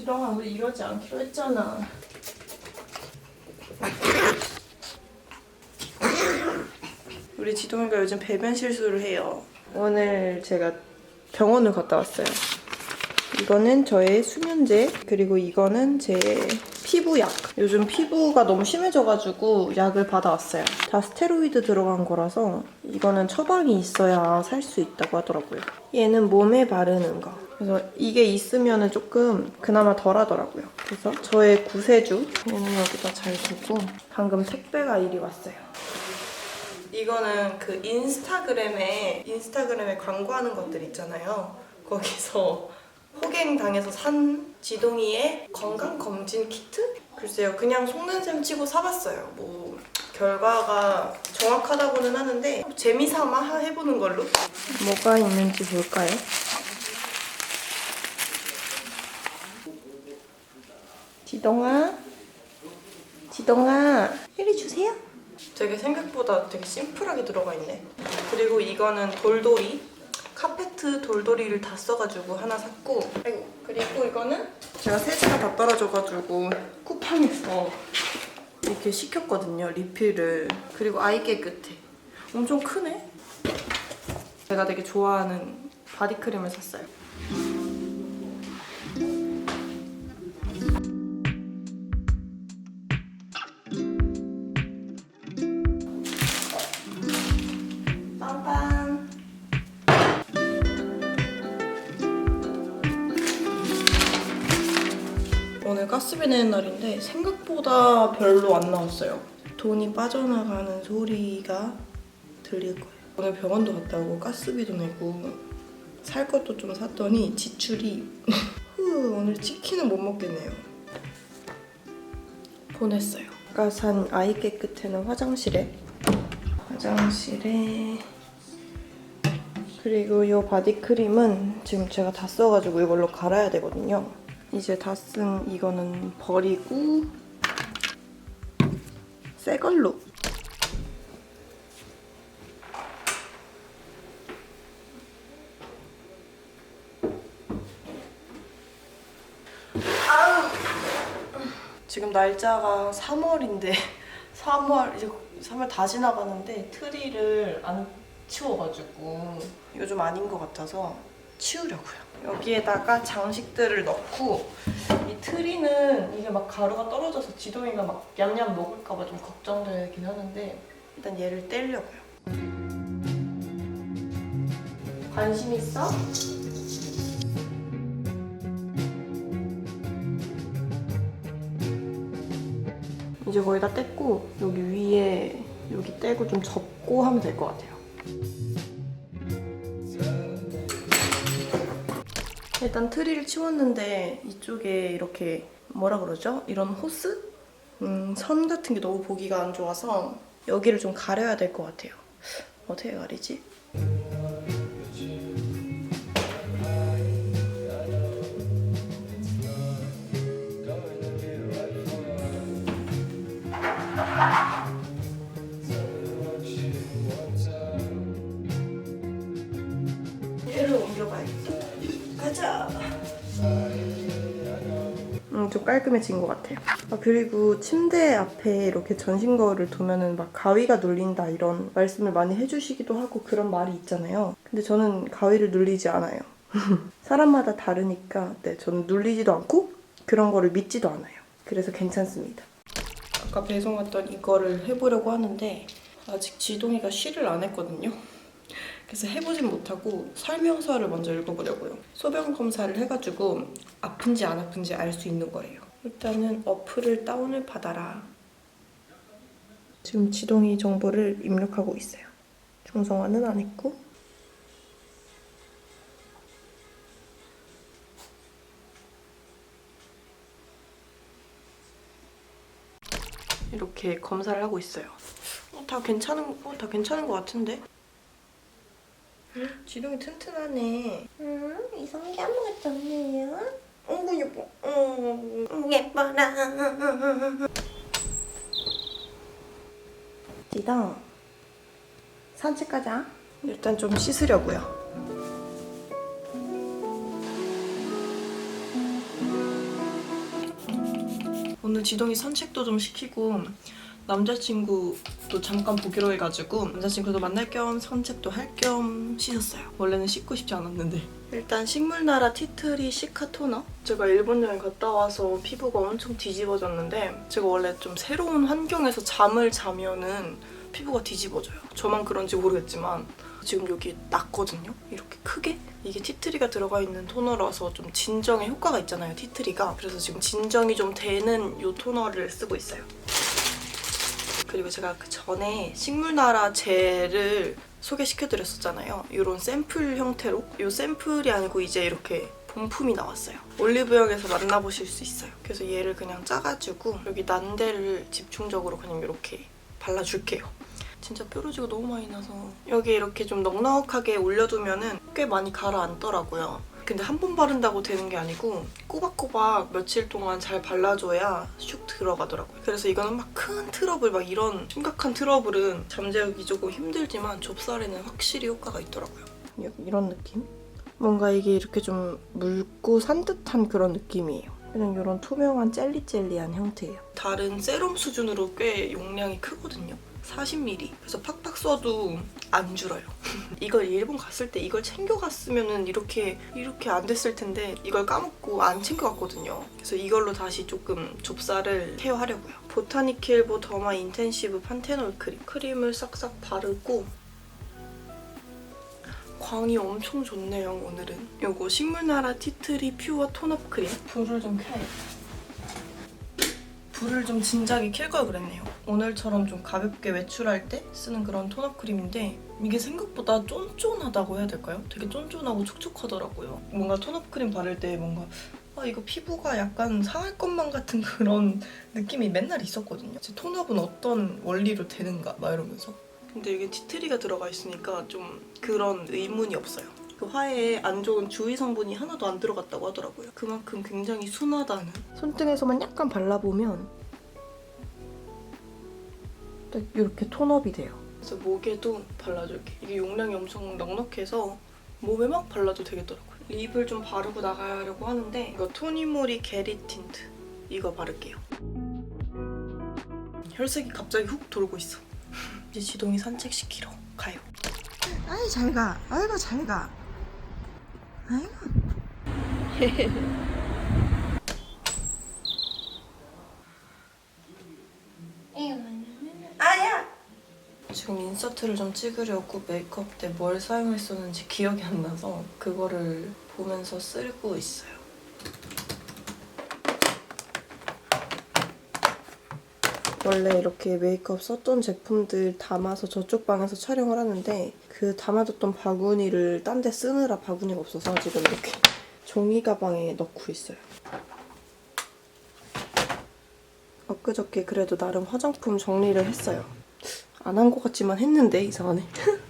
지동아 우리 이러지 않기로 했잖아. 우리 지동이가 요즘 배변 실수를 해요. 오늘 제가 병원을 갔다 왔어요. 이거는 저의 수면제 그리고 이거는 제 피부약. 요즘 피부가 너무 심해져가지고 약을 받아왔어요. 다 스테로이드 들어간 거라서 이거는 처방이 있어야 살 수 있다고 하더라고요. 얘는 몸에 바르는 거. 그래서 이게 있으면은 조금 그나마 덜 하더라고요. 그래서 저의 구세주 얘는 여기다 잘 두고 방금 택배가 이리 왔어요. 이거는 그 인스타그램에 인스타그램에 광고하는 것들 있잖아요. 거기서 호갱 당해서 산 지동이의 건강 검진 키트? 글쎄요, 그냥 속는 셈 치고 사봤어요. 뭐 결과가 정확하다고는 하는데 재미삼아 해보는 걸로. 뭐가 있는지 볼까요? 지동아, 지동아, 이리 주세요. 되게 생각보다 되게 심플하게 들어가 있네. 그리고 이거는 돌돌이. 카페트 돌돌이를 다 써가지고 하나 샀고. 아이고 그리고 이거는 제가 세제가 다 떨어져가지고 쿠팡에서 이렇게 시켰거든요 리필을. 그리고 아이 깨끗해. 엄청 크네? 제가 되게 좋아하는 바디크림을 샀어요 내는 날인데 생각보다 별로 안 나왔어요. 돈이 빠져나가는 소리가 들릴 거예요. 오늘 병원도 갔다 오고 가스비도 내고 살 것도 좀 샀더니 지출이 후 오늘 치킨은 못 먹겠네요. 보냈어요. 아까 산 아이 깨끗해는 화장실에 화장실에 그리고 이 바디크림은 지금 제가 다 써가지고 이걸로 갈아야 되거든요. 이제 다 쓴 이거는 버리고 새 걸로. 지금 날짜가 3월인데 3월 이제 3월 다 지나가는데 트리를 안 치워가지고 이거 좀 아닌 것 같아서 치우려고요. 여기에다가 장식들을 넣고 이 트리는 이게 막 가루가 떨어져서 지동이가 막 냠냠 먹을까봐 좀 걱정되긴 하는데 일단 얘를 떼려고요. 관심 있어? 이제 거의 다 뗐고 여기 위에 여기 떼고 좀 접고 하면 될 것 같아요. 일단 트리를 치웠는데 이쪽에 이렇게 뭐라 그러죠? 이런 호스? 음, 선 같은 게 너무 보기가 안 좋아서 여기를 좀 가려야 될 것 같아요. 어떻게 가리지? 깔끔해진 것 같아요. 아, 그리고 침대 앞에 이렇게 전신 거울을 두면은 막 가위가 눌린다 이런 말씀을 많이 해주시기도 하고 그런 말이 있잖아요. 근데 저는 가위를 눌리지 않아요. 사람마다 다르니까 네, 저는 눌리지도 않고 그런 거를 믿지도 않아요. 그래서 괜찮습니다. 아까 배송 왔던 이거를 해보려고 하는데 아직 지동이가 쉬를 안 했거든요. 그래서 해보진 못하고 설명서를 먼저 읽어보려고요. 소변 검사를 해가지고 아픈지 안 아픈지 알 수 있는 거예요. 일단은 어플을 다운을 받아라. 지금 지동이 정보를 입력하고 있어요. 중성화는 안 했고 이렇게 검사를 하고 있어요. 어, 다 괜찮은 어, 다 괜찮은 것 같은데. 지동이 튼튼하네. 응, 이상한 게 아무것도 없네요. 어구 예뻐. 어, 음, 예뻐라. 갑시다. 산책 가자. 일단 좀 씻으려고요. 오늘 지동이 산책도 좀 시키고 남자친구도 잠깐 보기로 해가지고 남자친구도 만날 겸 산책도 할 겸 씻었어요. 원래는 씻고 싶지 않았는데. 일단 식물나라 티트리 시카 토너. 제가 일본 여행 갔다 와서 피부가 엄청 뒤집어졌는데 제가 원래 좀 새로운 환경에서 잠을 자면은 피부가 뒤집어져요. 저만 그런지 모르겠지만 지금 여기 났거든요. 이렇게 크게. 이게 티트리가 들어가 있는 토너라서 좀 진정에 효과가 있잖아요. 티트리가. 그래서 지금 진정이 좀 되는 이 토너를 쓰고 있어요. 그리고 제가 그 전에 식물나라 젤을 소개시켜드렸었잖아요. 이런 샘플 형태로. 이 샘플이 아니고 이제 이렇게 본품이 나왔어요. 올리브영에서 만나보실 수 있어요. 그래서 얘를 그냥 짜가지고 여기 난 데를 집중적으로 그냥 이렇게 발라줄게요. 진짜 뾰루지가 너무 많이 나서 여기 이렇게 좀 넉넉하게 올려두면은 꽤 많이 가라앉더라고요. 근데 한 번 바른다고 되는 게 아니고 꼬박꼬박 며칠 동안 잘 발라줘야 슉 들어가더라고요. 그래서 이거는 막 큰 트러블, 막 이런 심각한 트러블은 잠재우기 조금 힘들지만 좁쌀에는 확실히 효과가 있더라고요. 이런 느낌? 뭔가 이게 이렇게 좀 묽고 산뜻한 그런 느낌이에요. 그냥 이런 투명한 젤리젤리한 형태예요. 다른 세럼 수준으로 꽤 용량이 크거든요. 40ml. 그래서 팍팍 써도 안 줄어요. 이걸 일본 갔을 때 이걸 챙겨갔으면은 이렇게 이렇게 안 됐을 텐데 이걸 까먹고 안 챙겨갔거든요. 그래서 이걸로 다시 조금 좁쌀을 케어하려고요. 보타니킬보 더마 인텐시브 판테놀 크림. 크림을 싹싹 바르고 광이 엄청 좋네요 오늘은. 요거 식물나라 티트리 퓨어 톤업 크림. 불을 좀 켜야겠다. 불을 좀 진작에 켤 걸 그랬네요. 오늘처럼 좀 가볍게 외출할 때 쓰는 그런 톤업 크림인데 이게 생각보다 쫀쫀하다고 해야 될까요? 되게 쫀쫀하고 촉촉하더라고요. 뭔가 톤업 크림 바를 때 뭔가 아 이거 피부가 약간 상할 것만 같은 그런 느낌이 맨날 있었거든요. 제 톤업은 어떤 원리로 되는가 막 이러면서. 근데 이게 티트리가 들어가 있으니까 좀 그런 의문이 없어요. 그 화해에 안 좋은 주위 성분이 하나도 안 들어갔다고 하더라고요. 그만큼 굉장히 순하다는. 손등에서만 약간 발라보면 딱 이렇게 톤업이 돼요. 그래서 목에도 발라줄게. 이게 용량이 엄청 넉넉해서 몸에 막 발라도 되겠더라고요. 립을 좀 바르고 나가려고 하는데 이거 토니모리 게리 틴트 이거 바를게요. 혈색이 갑자기 훅 돌고 있어. 이제 지동이 산책시키러 가요. 아이 잘 가. 아이고 잘 가. 아이고. 아야! 지금 인서트를 좀 찍으려고 메이크업 때 뭘 사용했었는지 기억이 안 나서 그거를 보면서 쓰고 있어요. 원래 이렇게 메이크업 썼던 제품들 담아서 저쪽 방에서 촬영을 하는데 그 담아뒀던 바구니를 딴 데 쓰느라 바구니가 없어서 지금 이렇게 종이 가방에 넣고 있어요. 엊그저께 그래도 나름 화장품 정리를 했어요. 안 한 것 같지만 했는데 이상하네.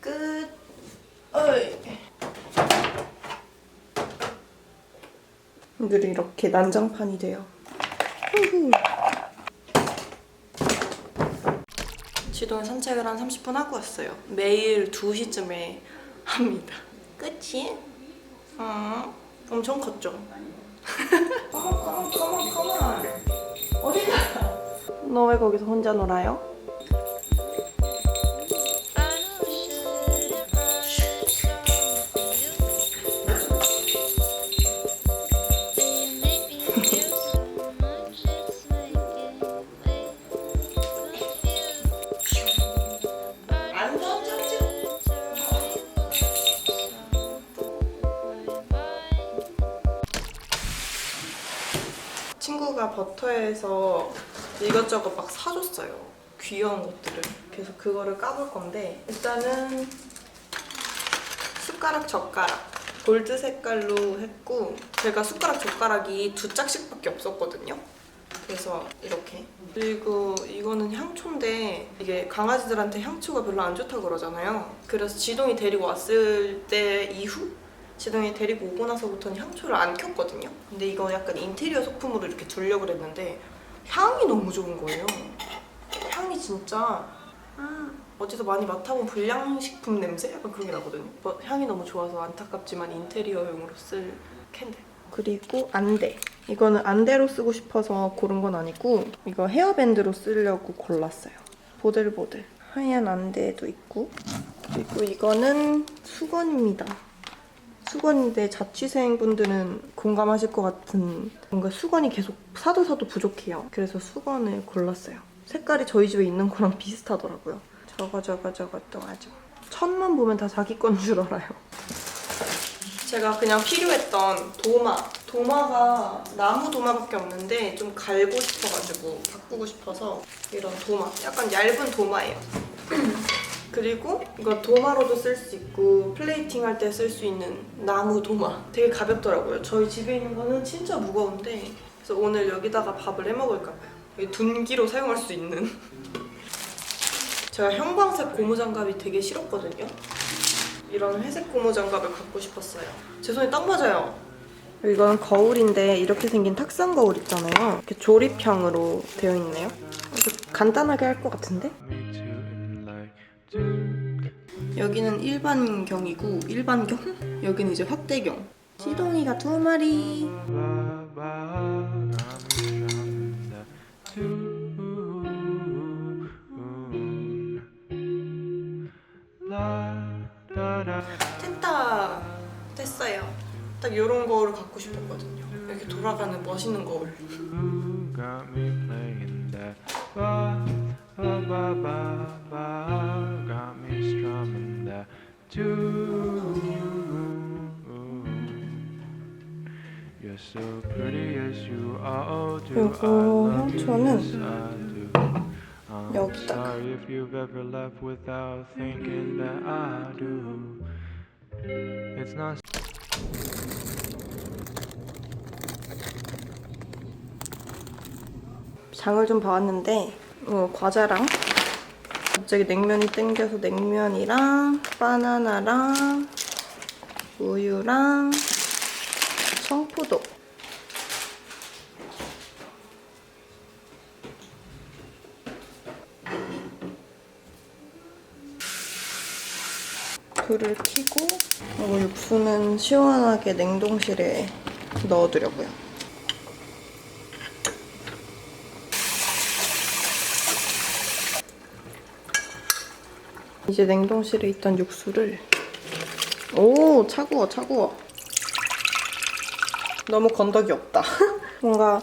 끝. 오늘은 이렇게 난장판이 돼요. 지동에 산책을 한 30분 하고 왔어요. 매일 2시쯤에 합니다. 끝이? 어, 엄청 컸죠? 컴온. 어디 가? 너 왜 거기서 혼자 놀아요? 버터에서 이것저것 막 사줬어요. 귀여운 것들을. 그래서 그거를 까볼 건데 일단은 숟가락 젓가락 골드 색깔로 했고 제가 숟가락 젓가락이 두 짝씩밖에 없었거든요. 그래서 이렇게. 그리고 이거는 향초인데 이게 강아지들한테 향초가 별로 안 좋다고 그러잖아요. 그래서 지동이 데리고 왔을 때 이후 지동이 데리고 오고 나서부터는 향초를 안 켰거든요. 근데 이거 약간 인테리어 소품으로 이렇게 두려고 그랬는데 향이 너무 좋은 거예요. 향이 진짜 음, 어디서 많이 맡아본 불량식품 냄새? 약간 그런 게 나거든요. 뭐, 향이 너무 좋아서 안타깝지만 인테리어용으로 쓸 캔들. 그리고 안대. 이거는 안대로 쓰고 싶어서 고른 건 아니고 이거 헤어밴드로 쓰려고 골랐어요. 보들보들. 하얀 안대도 있고 그리고 이거는 수건입니다. 수건인데 자취생분들은 공감하실 것 같은 뭔가 수건이 계속 사도 사도 부족해요. 그래서 수건을 골랐어요. 색깔이 저희 집에 있는 거랑 비슷하더라고요. 저거 저거 저거 또 아주 천만 보면 다 자기 건 줄 알아요. 제가 그냥 필요했던 도마. 도마가 나무 도마밖에 없는데 좀 갈고 싶어가지고 바꾸고 싶어서 이런 도마. 약간 얇은 도마예요. 그리고 이거 도마로도 쓸 수 있고 플레이팅 할 때 쓸 수 있는 나무 도마. 되게 가볍더라고요. 저희 집에 있는 거는 진짜 무거운데 그래서 오늘 여기다가 밥을 해 먹을까 봐요. 둔기로 사용할 수 있는. 제가 형광색 고무장갑이 되게 싫었거든요. 이런 회색 고무장갑을 갖고 싶었어요. 제 손에 딱 맞아요. 이건 거울인데 이렇게 생긴 탁상 거울 있잖아요. 이렇게 조립형으로 되어 있네요. 간단하게 할 것 같은데? 여기는 일반경이고 일반경? 여기는 이제 확대경. 시동이가 두 마리. 됐다. 됐어요. 딱 이런 거울을 갖고 싶었거든요. 이렇게 돌아가는 멋있는 거울. Ever left without thinking that I do It's not 장을 좀 봐왔는데 어, 과자랑 갑자기 냉면이 땡겨서 냉면이랑 바나나랑 우유랑 청포도 불을 켜고 이거 육수는 시원하게 냉동실에 넣어두려고요. 이제 냉동실에 있던 육수를 오 차구워 차구워 너무 건더기 없다. 뭔가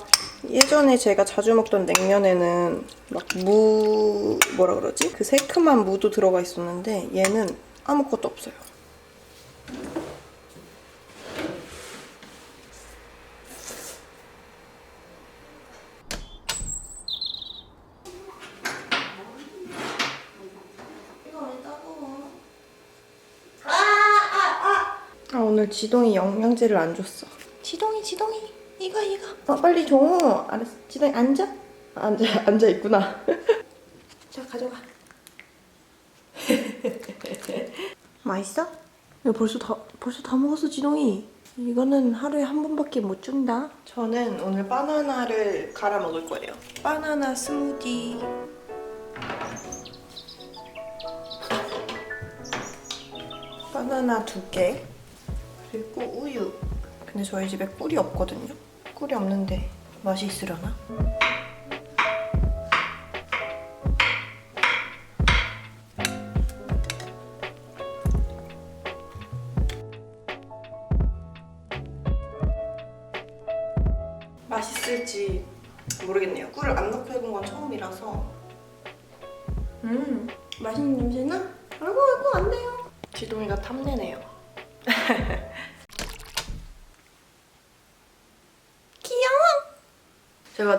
예전에 제가 자주 먹던 냉면에는 막 무 뭐라 그러지? 그 새큼한 무도 들어가 있었는데 얘는 아무것도 없어요. 아 오늘 지동이 영양제를 안 줬어. 지동이 지동이 이거 이거. 어 빨리 줘. 알았어. 지동이 앉아. 아, 앉아 앉아 있구나. 자 가져가. 맛있어? 야, 벌써 다 벌써 다 먹었어 지동이. 이거는 하루에 한 번밖에 못 준다. 저는 오늘 바나나를 갈아 먹을 거예요. 바나나 스무디. 바나나 두 개. 그리고 우유. 근데 저희 집에 꿀이 없거든요. 꿀이 없는데 맛이 있으려나?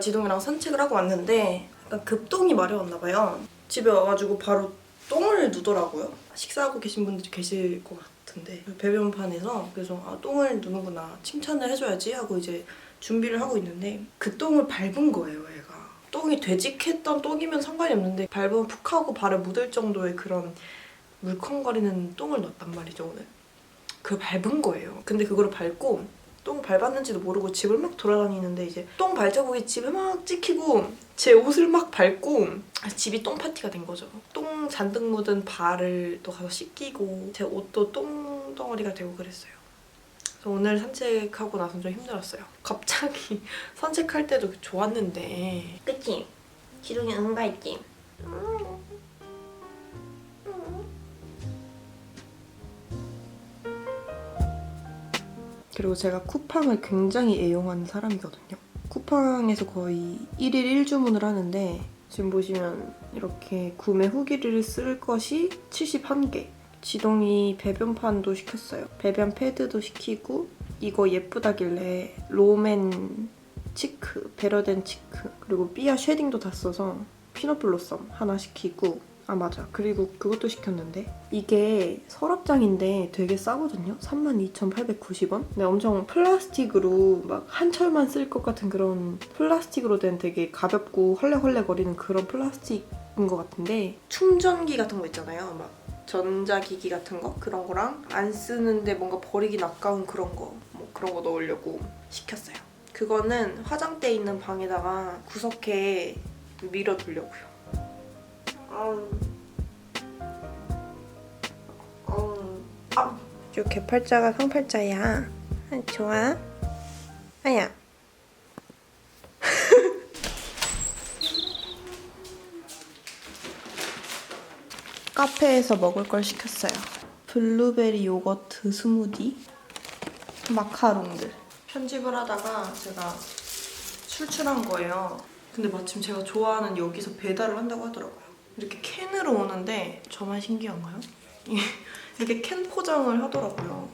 지동이랑 산책을 하고 왔는데 약간 급똥이 마려웠나 봐요. 집에 와가지고 바로 똥을 누더라고요. 식사하고 계신 분들이 계실 것 같은데 배변판에서 그래서 아 똥을 누는구나 칭찬을 해줘야지 하고 이제 준비를 하고 있는데 그 똥을 밟은 거예요, 얘가. 똥이 되직했던 똥이면 상관이 없는데 밟으면 푹 하고 발에 묻을 정도의 그런 물컹거리는 똥을 넣었단 말이죠 오늘. 그걸 밟은 거예요. 근데 그거를 밟고 똥 밟았는지도 모르고 집을 막 돌아다니는데 이제 똥 발자국이 집에 막 찍히고 제 옷을 막 밟고 집이 똥 파티가 된 거죠. 똥 잔뜩 묻은 발을 또 가서 씻기고 제 옷도 똥 덩어리가 되고 그랬어요. 그래서 오늘 산책하고 나서 좀 힘들었어요. 갑자기 산책할 때도 좋았는데 그치? 지동이 응가했지? 그리고 제가 쿠팡을 굉장히 애용하는 사람이거든요. 쿠팡에서 거의 1일 1주문을 하는데 지금 보시면 이렇게 구매 후기를 쓸 것이 71개. 지동이 배변판도 시켰어요. 배변 패드도 시키고 이거 예쁘다길래 롬앤 치크, 배려된 치크 그리고 삐아 쉐딩도 다 써서 피넛 블로썸 하나 시키고 아 맞아. 그리고 그것도 시켰는데. 이게 서랍장인데 되게 싸거든요? 32,890원? 근데 엄청 플라스틱으로 막 한 철만 쓸 것 같은 그런 플라스틱으로 된 되게 가볍고 헐레헐레 거리는 그런 플라스틱인 것 같은데. 충전기 같은 거 있잖아요. 막 전자기기 같은 거? 그런 거랑 안 쓰는데 뭔가 버리긴 아까운 그런 거 뭐 그런 거 넣으려고 시켰어요. 그거는 화장대 있는 방에다가 구석에 밀어두려고요 요 개팔자가 상팔자야. 아, 좋아. 아야. 카페에서 먹을 걸 시켰어요. 블루베리 요거트 스무디, 마카롱들. 편집을 하다가 제가 출출한 거예요. 근데 마침 제가 좋아하는 여기서 배달을 한다고 하더라고요. 이렇게 캔으로 오는데 저만 신기한가요? 이렇게 캔 포장을 하더라고요.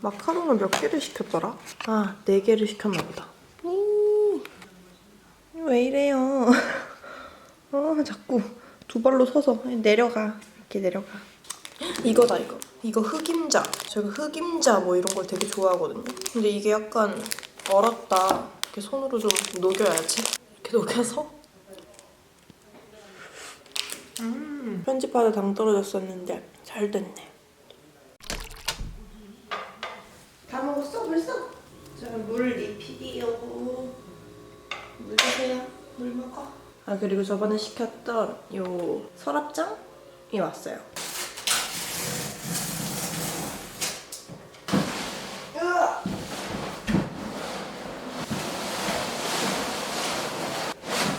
마카롱을 몇 개를 시켰더라? 아, 네 개를 시켰나 보다. 이, 왜 이래요? 아, 자꾸 두 발로 서서 내려가. 이렇게 내려가. 이거다 이거. 이거 흑임자. 제가 흑임자 뭐 이런 걸 되게 좋아하거든요. 근데 이게 약간 얼었다. 이렇게 손으로 좀 녹여야지. 이렇게 녹여서. 음. 편집하다 당 떨어졌었는데 잘 됐네. 다 먹었어 벌써? 제가 물 리필이요. 물 드세요. 물 먹어. 아 그리고 저번에 시켰던 요 서랍장이 왔어요. 으아!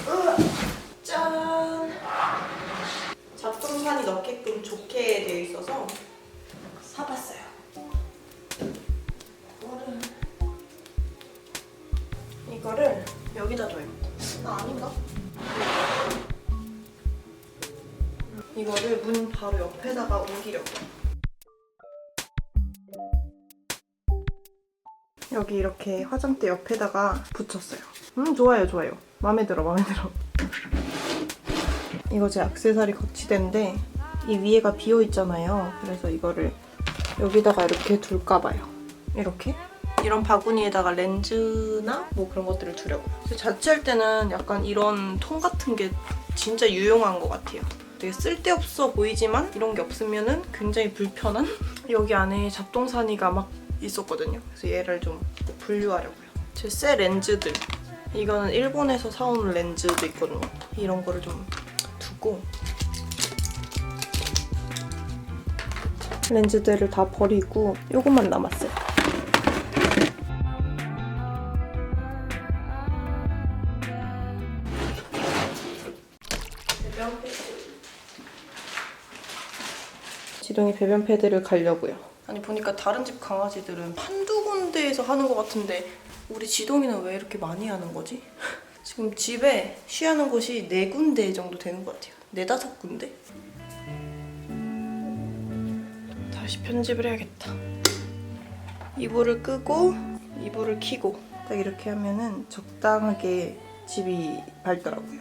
으아! 짠! 잡동산이 넣게끔 좋게 되어 있어서 사봤어요. 이거를 여기다 둬요. 아 아닌가? 이거를 문 바로 옆에다가 옮기려고. 여기 이렇게 화장대 옆에다가 붙였어요. 음 좋아요 좋아요. 마음에 들어 마음에 들어. 이거 제 액세서리 거치대인데 이 위에가 비어 있잖아요. 그래서 이거를 여기다가 이렇게 둘까 봐요. 이렇게 이런 바구니에다가 렌즈나 뭐 그런 것들을 두려고. 근데 자취할 때는 약간 이런 통 같은 게 진짜 유용한 것 같아요. 되게 쓸데없어 보이지만 이런 게 없으면은 굉장히 불편한 여기 안에 잡동사니가 막 있었거든요. 그래서 얘를 좀 분류하려고요. 제 새 렌즈들 이거는 일본에서 사온 렌즈도 있거든요. 이런 거를 좀 두고 렌즈들을 다 버리고 요것만 남았어요. 지동이 배변 패드를 가려고요. 아니 보니까 다른 집 강아지들은 한두 군데에서 하는 것 같은데 우리 지동이는 왜 이렇게 많이 하는 거지? 지금 집에 쉬하는 곳이 네 군데 정도 되는 것 같아요. 네 다섯 군데? 다시 편집을 해야겠다. 이불을 끄고 이불을 켜고 딱 이렇게 하면은 적당하게 집이 밝더라고요.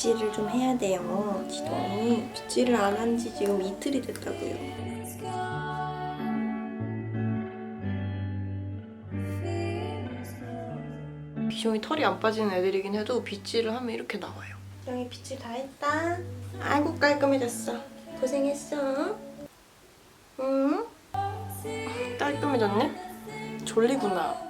빗질을 좀 해야 돼요. 지동이 빗질을 안 한 지 지금 이틀이 됐다고요. 비숑이 털이 안 빠지는 애들이긴 해도 빗질을 하면 이렇게 나와요. 영이 빗질 다 했다. 아이고 깔끔해졌어. 고생했어. 응? 깔끔해졌네? 졸리구나.